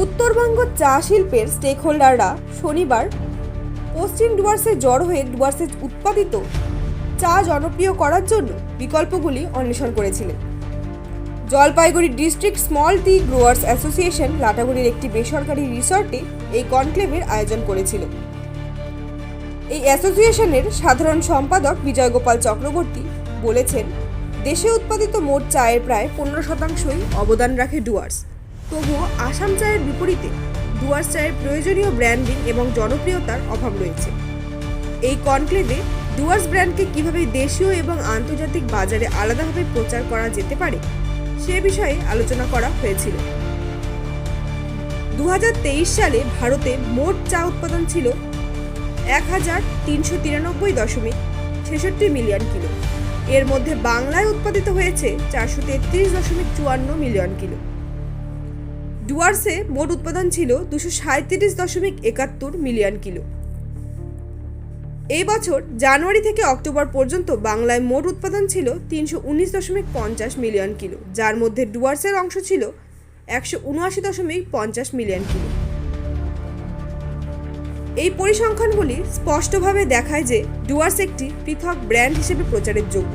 উত্তরবঙ্গ চা শিল্পের স্টেক হোল্ডাররা শনিবার পশ্চিম ডুয়ার্সে জড় হয়ে ডুয়ার্সে উৎপাদিত চা জনপ্রিয় করার জন্য বিকল্পগুলি অন্বেষণ করেছিলেন। Jalpaiguri district small tea growers association লাটাগুড়ির একটি বেসরকারি রিসর্টে এই কনক্লেভের আয়োজন করেছিল এই অ্যাসোসিয়েশনের সাধারণ সম্পাদক বিজয় গোপাল চক্রবর্তী বলেছেন, দেশে উৎপাদিত মোট চায়ের প্রায় পনেরো শতাংশই অবদান রাখে ডুয়ার্স। তবুও আসাম চায়ের বিপরীতে ডুয়ার্স চায়ের প্রয়োজনীয় ব্র্যান্ডিং এবং জনপ্রিয়তার অভাব রয়েছে। এই কনক্লেভে ডুয়ার্স ব্র্যান্ডকে কীভাবে দেশীয় এবং আন্তর্জাতিক বাজারে আলাদাভাবে প্রচার করা যেতে পারে, সে বিষয়ে আলোচনা করা হয়েছিল। দু হাজার তেইশ সালে ভারতে মোট চা উৎপাদন ছিল এক হাজার তিনশো তিরানব্বই দশমিক ছেষট্টি মিলিয়ন কিলো। এর মধ্যে বাংলায় উৎপাদিত হয়েছে চারশো তেত্রিশ দশমিক চুয়ান্ন মিলিয়ন কিলো। ডুয়ার্সে মোট উৎপাদন ছিল দুশো সাঁত্রিশ দশমিক একাত্তর মিলিয়ন কিলো। এই বছর জানুয়ারি থেকে অক্টোবর পর্যন্ত বাংলায় মোট উৎপাদন ছিল তিনশো উনিশ দশমিক পঞ্চাশ মিলিয়ন কিলো, যার মধ্যে ডুয়ার্সের অংশ ছিল একশো উনআশি দশমিক পঞ্চাশ মিলিয়ন কিলো। এই পরিসংখ্যানগুলি স্পষ্টভাবে দেখায় যে ডুয়ার্স একটি পৃথক ব্র্যান্ড হিসেবে প্রচারের যোগ্য।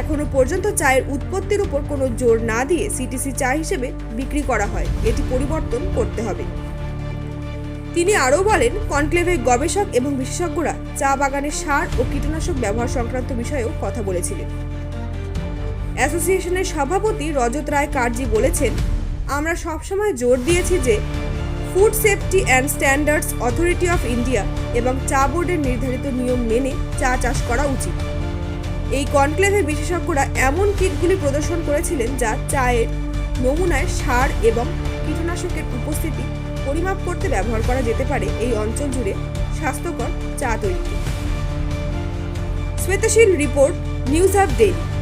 এখনও পর্যন্ত চায়ের উৎপত্তির উপর কোনো জোর না দিয়ে সিটিসি চা হিসেবে বিক্রি করা হয়। এটি পরিবর্তন করতে হবে। তিনি আরও বলেন কনক্লেভে গবেষক এবং বিশেষজ্ঞরা চা বাগানে সার ও কীটনাশক ব্যবহার সংক্রান্ত বিষয়েও কথা বলেছিলেন। অ্যাসোসিয়েশনের সভাপতি রজত রায় কার্জি বলেছেন, আমরা সবসময় জোর দিয়েছি যে food safety and standards authority of India এবং চা বোর্ডের নির্ধারিত নিয়ম মেনে চা চাষ করা উচিত। এই কনক্লেভে বিশেষজ্ঞরা এমন কিটগুলি প্রদর্শন করেছিলেন যা চায়ের নমুনায় সার এবং কীটনাশকের উপস্থিতি পরিমাপ করতে ব্যবহার করা যেতে পারে এই অঞ্চল জুড়ে স্বাস্থ্যকর চা তৈরিতে। Shwetashil report, news of daily.